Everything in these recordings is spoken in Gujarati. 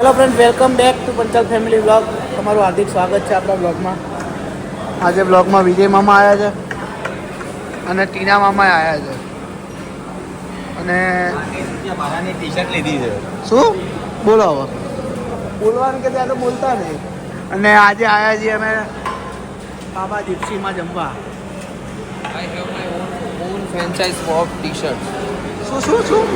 Hello friend welcome back to Panchal family blog તમારું હાર્દિક સ્વાગત છે આપણા બ્લોગમાં આજે બ્લોગમાં વિજય મામા આવ્યા છે અને ટીના મામા આવ્યા છે. અને મારાની ટી શર્ટ લીધી છે. શું? બોલો હવે. બોલવાનું કે ત્યાં તો બોલતા નહીં. અને આજે આવ્યા છીએ અમે બાબા દીપસીમાં જમવા. I have my own own franchise of t-shirts. શું શું શું?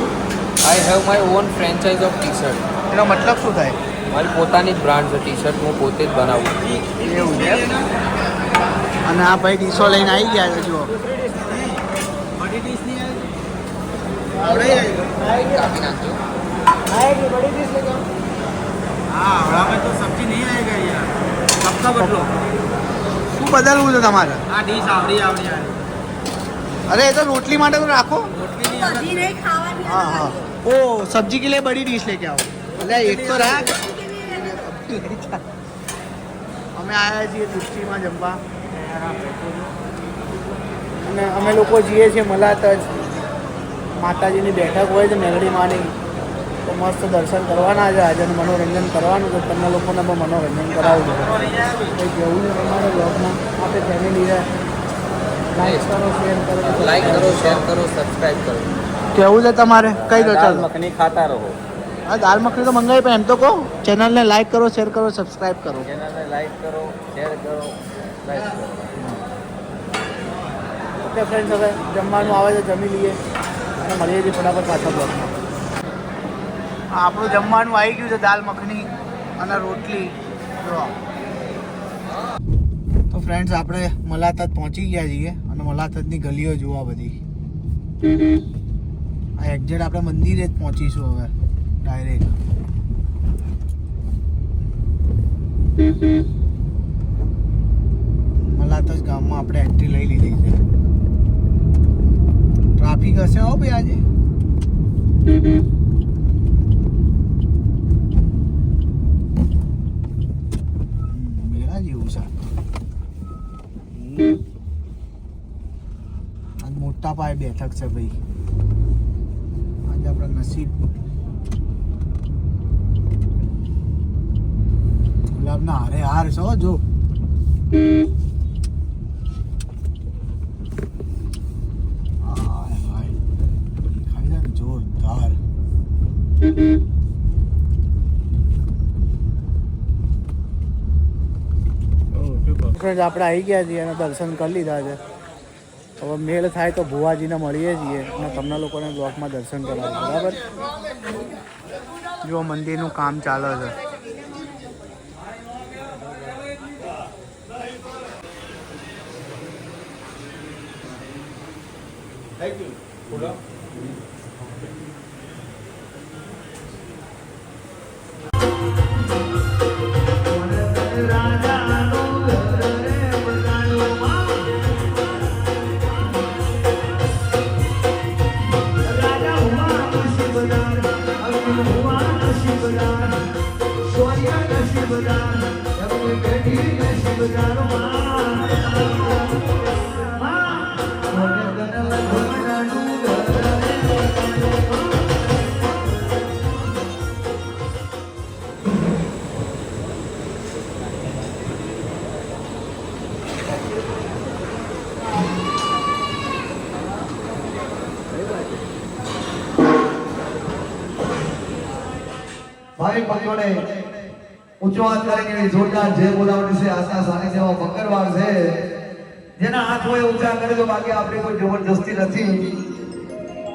I have my own franchise of t-shirt. એનો મતલબ શું થાય? મારી પોતાની જ બ્રાન્ડ છે ટી શર્ટ હું પોતે જ બનાવું એવું છે અને આ ભાઈ ડીશો લઈને આવી ગયા છે જુઓ. શું બદલવું છે તમારે? અરે એ તો રોટલી માટે તો રાખો. હા હા. ઓ સબ્જી કે લે બડી ડીશ લે કે આવો. એક તો રાખ. અમે આવ્યા છીએ દૃષ્ટિમાં જમવા. અને અમે લોકો જઈએ છીએ મલાત માતાજીની બેઠક હોય છે મેઘડી તો મસ્ત દર્શન કરવાના છે. આજે મનોરંજન કરવાનું તો તમને લોકોને પણ મનોરંજન કરાવજો કંઈ જવું નહીં તમારે બ્લોગમાં આપણે ફેમિલી લાઈક કરો શેર કરો. લાઈક કરો શેર કરો સબસ્ક્રાઈબ કરો. કેવું છે તમારે? કઈ દો ચાલ. મકની ખાતા રહો. હા દાળ મખણી તો મંગાવી પણ એમ તો કહો ચેનલને લાઈક કરો શેર કરો સબસ્ક્રાઈબ કરો. ચેનલને લાઈક કરો શેર કરો લાઈક કરો. ઓકે ફ્રેન્ડ્સ હવે જમવાનું આવે છે જમી લઈએ. અને મળીએ છીએ ફટાફટ પાછા બ્લોગમાં આપણું જમવાનું આવી ગયું છે દાળ મખની અને રોટલી. તો ફ્રેન્ડ્સ આપણે મલાતત પહોંચી ગયા છીએ અને મલાતતની ગલીઓ જોવા બધી. આ એક્ઝેક્ટ આપણે મંદિરે જ પહોંચીશું હવે. ડાયરેક્ટ મલાતજ ગામમાં આપણે એન્ટ્રી લઈ લીધી છે. ટ્રાફિક હશે હો ભાઈ આજે? મેળા જેવું છે. મોટા પાયે બેઠક છે ભાઈ. આજે આપણા નસીબ. ગુલાબના અરે હાર છે, જો. ને, જોરદાર. આપણે આવી ગયા છીએ અને દર્શન કરી લીધા છે. હવે મેળ થાય તો ભુવાજીને મળીએ છીએ અને તમને લોકોને બ્લોકમાં દર્શન કરાવીએ, બરાબર? જો મંદિરનું કામ ચાલે છે. ભાઈ ભક્તોને ઊંચો હાથ કરીને એવી જોરદાર જે બોલાવવાની છે આશા સાનિધ્યમાં મંગળવાર છે. જેના હાથ હોય ઊંચા કરે તો બાકી આપણી કોઈ જબરદસ્તી નથી.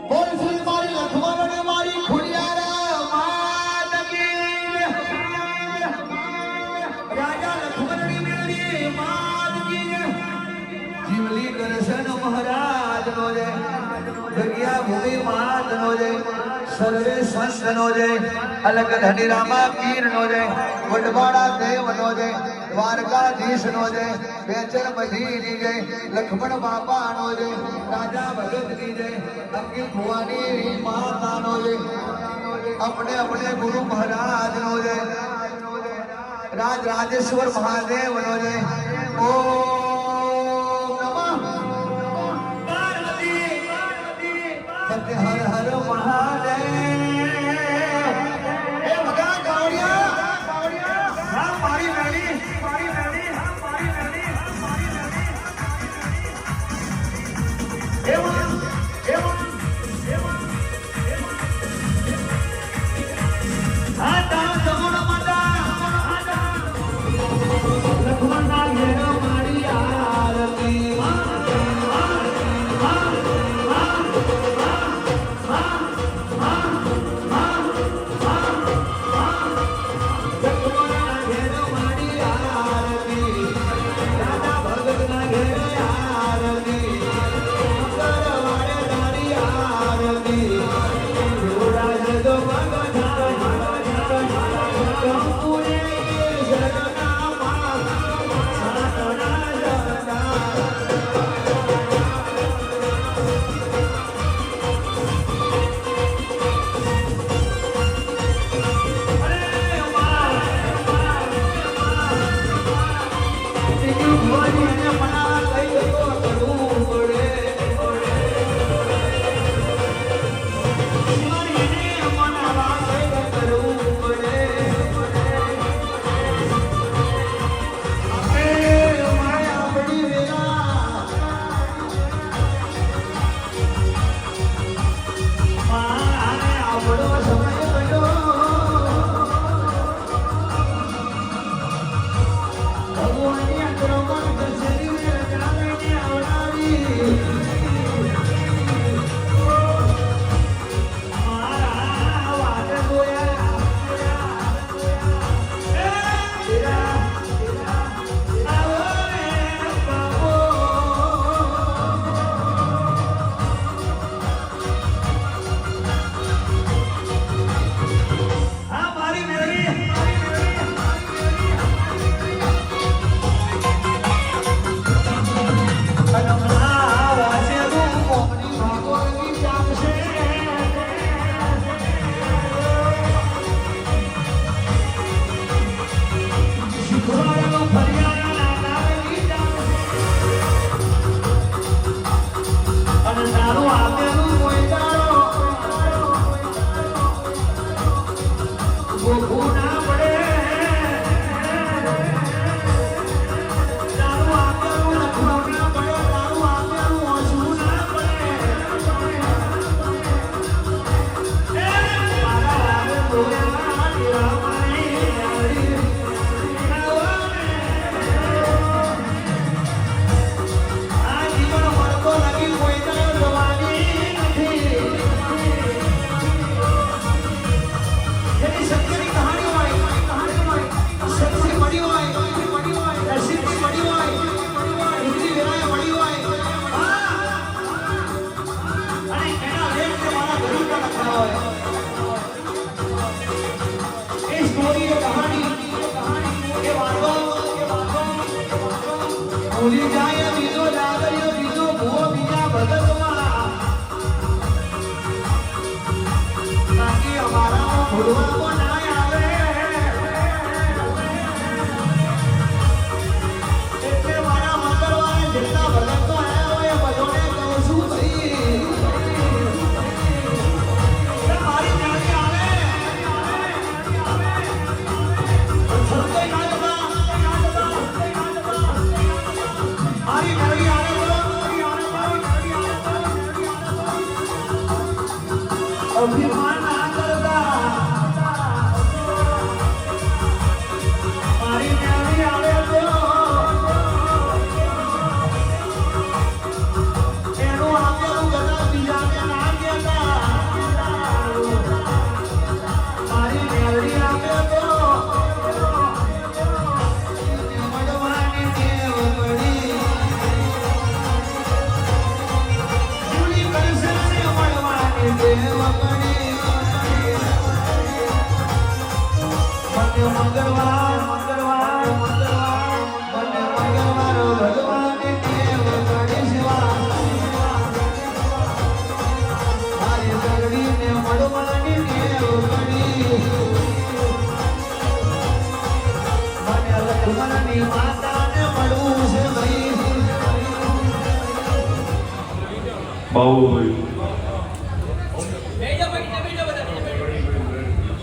બોલ શ્રી મારી લખમણ અને મારી ખુડિયારા માત કી રાજા લખમણની મેળવી માત કી જીવલી દર્શન મહારાજ નો જય. જગ્યા ભૂમિ માત નો જય. સર્વે સંત નો જય અલગ ધની રામા પીર નો જય વડવાડા દેવ નો જય દ્વારકાધીશ નો જય બેચર બધી ની જય લક્ષ્મણ બાપા નો જય રાજા ભગત ની જય અંકિત ભુવાની માતા નો જય अपने अपने गुरु महाराज नो जय राज राजेश्वर महादेव नो जय ओम 我不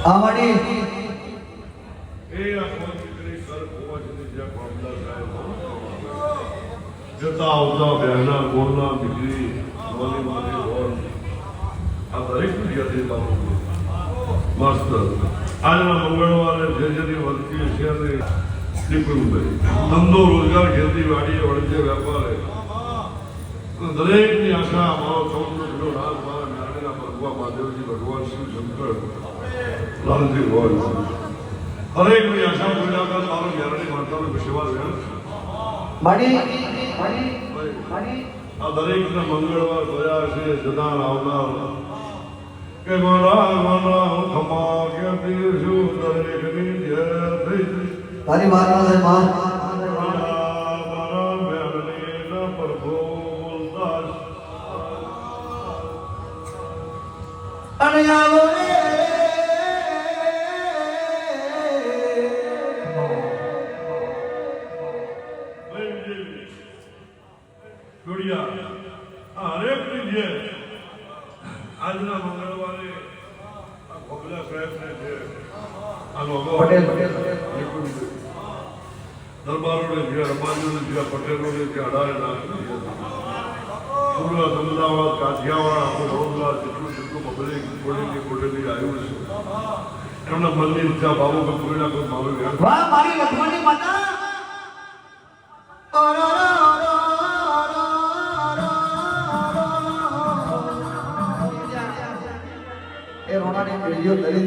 આવડી એ આખો દીકરી જે મામલા સાહેબ જતા આવતા બહેના ગોરના દીકરી, મોલી મોલી ઓર આ દરેક ફરિયાદી બાબુ મસ્ત. આજના મંગળવારે જે જેની વર્તી છે ધંધો, રોજગાર, ખેતીવાડી વણજે વેપારે દરેકની આશા, અમારો સૌનો લાભ મારા નારાયણ મહાદેવજી, ભગવાન શિવ શંકર. લાલજી કર મારો મેરણી માતાનો આ દરેકને મંગળવાર ગયા છે જતા આવનાર તારી અને આવો પટેલ દરબારોને જે રમાજોને જે પટેલોને જે અઢારે સુરત અમદાવાદ કાઠિયાવાડ આખું વડોદરા જેટલું જેટલું પબ્લિક કોટેલી કોટેલી આવ્યું છે. એમના મનની ઈચ્છા બાબુ કે કોઈના કોઈ માવે વાહ મારી લખમણી માતા. એ રોણાની પેઢીઓ દરિદ્રી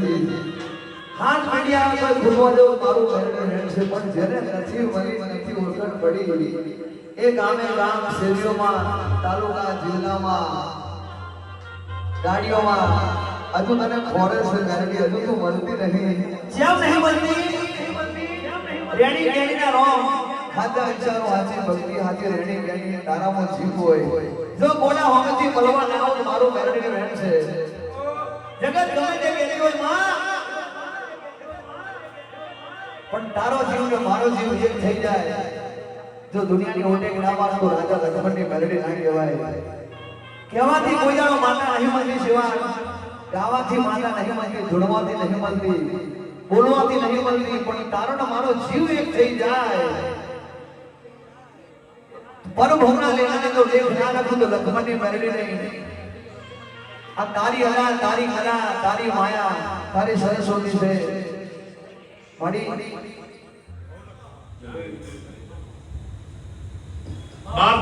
મીડિયા કોઈ ભૂલવા જેવું મારું ઘરનું હેડ છે, પણ જેને નથી મળી નથી ઓળખાણ પડી ગઈ એ ગામે ગામ શેરીઓમાં, તાલુકા જિલ્લામાં, ગાડીઓમાં, હજુ તને ખોરે છે ગાડી હજુ તું મળતી નહીં. જેમ નહીં મળતી, રેણી ગેણીના રોમ. હાથે અક્ષરો હાથે, ભક્તિ હાથે, રેણી ગેણી તારામાં જીવ હોય. જો કોના હોમથી મળવા ના આવો મારું મેરડી રહેણ છે. જગત ગમે તે કહેતી હોયમાં પણ તારો જીવ ને મારો જીવ એક થઈ જાય, જો દુનિયાની ઓટેક ના માર તો રાજા લક્ષ્મણની મેલડી ના કહેવાય. કહેવાથી કોઈ જાણો માતા નહીં મળતી સિવાય, ગાવાથી માતા નહીં મળતી જોડવાથી નહીં મળતી બોલવાથી નહીં મળતી પણ તારો ને મારો જીવ એક થઈ જાય. પરભોગના લેવાને તો લેખ ના રાખું તો લક્ષ્મણની મેલડી નહીં. આ તારી હરા તારી હરા, તારી માયા, તારી સરસ્વતી છે. બાર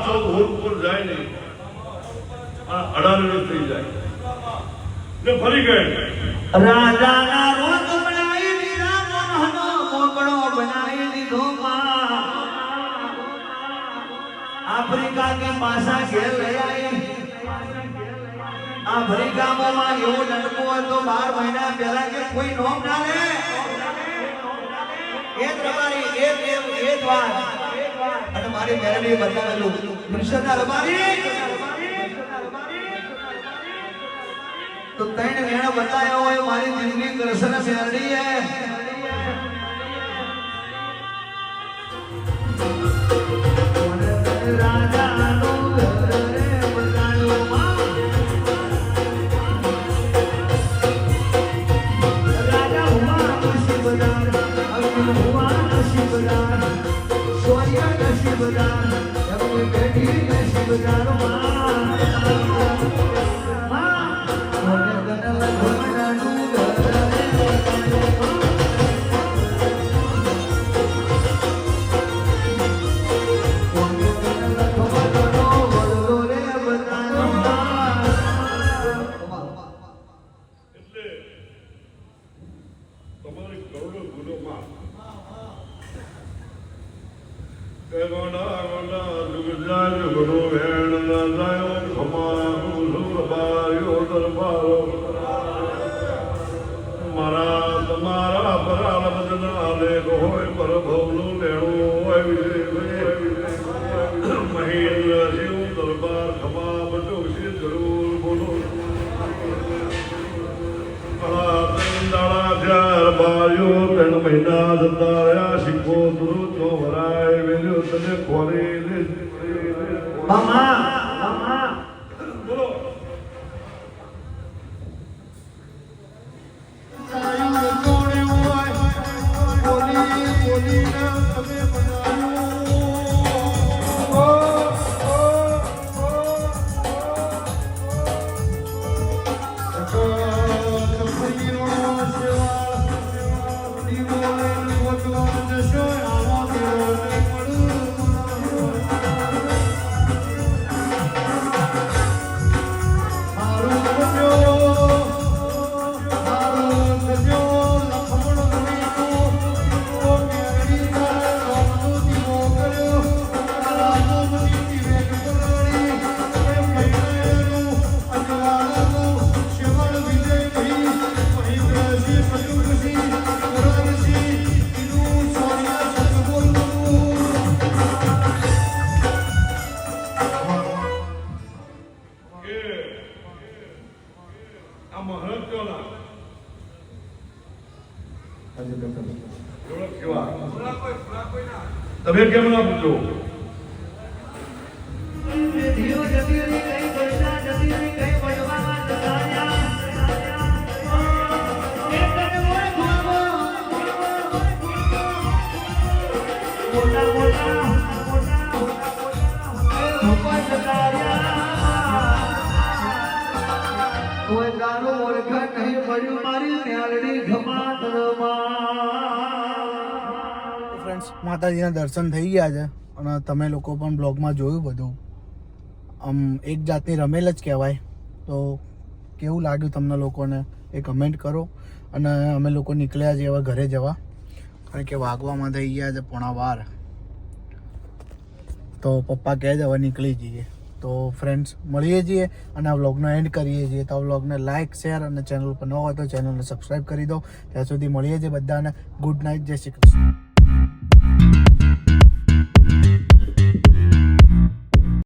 ચૌદ જાય ને આ અઢાર વર્ષ થઈ જાય. ને ફરી ગયા રાજાના રોગ બનાવી દીધા મોહનો મોકળો બનાવી દીધો આફ્રિકા કે પાસા ઘેર લઈ આવી આફ્રિકામાં એવો લડકો હતો બાર મહિના પહેલા કે કોઈ નોમ ના લે. એ તમારી એ દ્વાર અને મારી મેરડી બતાવેલું રબારી તો ત્રણ વેણ બતાવ્યો હોય, મારી જિંદગી કૃષ્ણ મેરડી હે Shivarama, Shivarama, Shivarama, ਨਾਲੇ ਰੋਏ ਪਰ ਭਉਲੂ ਲੈਣੋ ਐ ਵਿਲੇ ਮਹੀਨ ਜਿਉ ਦਰਬਾਰ ਖਮਾ ਬਟੋਸ਼ੀ ਜ਼ਰੂਰ ਬੋਲੋ। ਕਲਾ ਤੰਦਾਲਾ ਘਰ ਬਾਜੋ ਤਨ ਮਹੀਨਾ ਜੰਦਾ ਰਿਆ ਸਿੱਖੋ ਦੁਰੂ ਤੋਂ ਵਰਾਏ ਵੇਲੋ ਤਨੇ ਖੋਲੇ તમે કેમ ના પૂછો? માતાજીના દર્શન થઈ ગયા છે અને તમે લોકો પણ બ્લોગમાં જોયું બધું. આમ એક જાતની રમેલ જ કહેવાય. તો કેવું લાગ્યું તમને લોકોને એ કમેન્ટ કરો અને અમે લોકો નીકળ્યા છીએ હવે ઘરે જવા. કારણ કે વાગવામાં થઈ ગયા છે પોણા બાર. તો પપ્પા કહે છે, હવે નીકળી જઈએ. તો ફ્રેન્ડ્સ મળીએ છીએ અને આ વ્લોગનો એન્ડ કરીએ છીએ. તો આ વ્લોગને લાઇક શેર અને ચેનલ પર ન હોય તો ચેનલને સબસ્ક્રાઈબ કરી દો. ત્યાં સુધી મળીએ છીએ બધાને. ગુડ નાઇટ જય શ્રી કૃષ્ણ.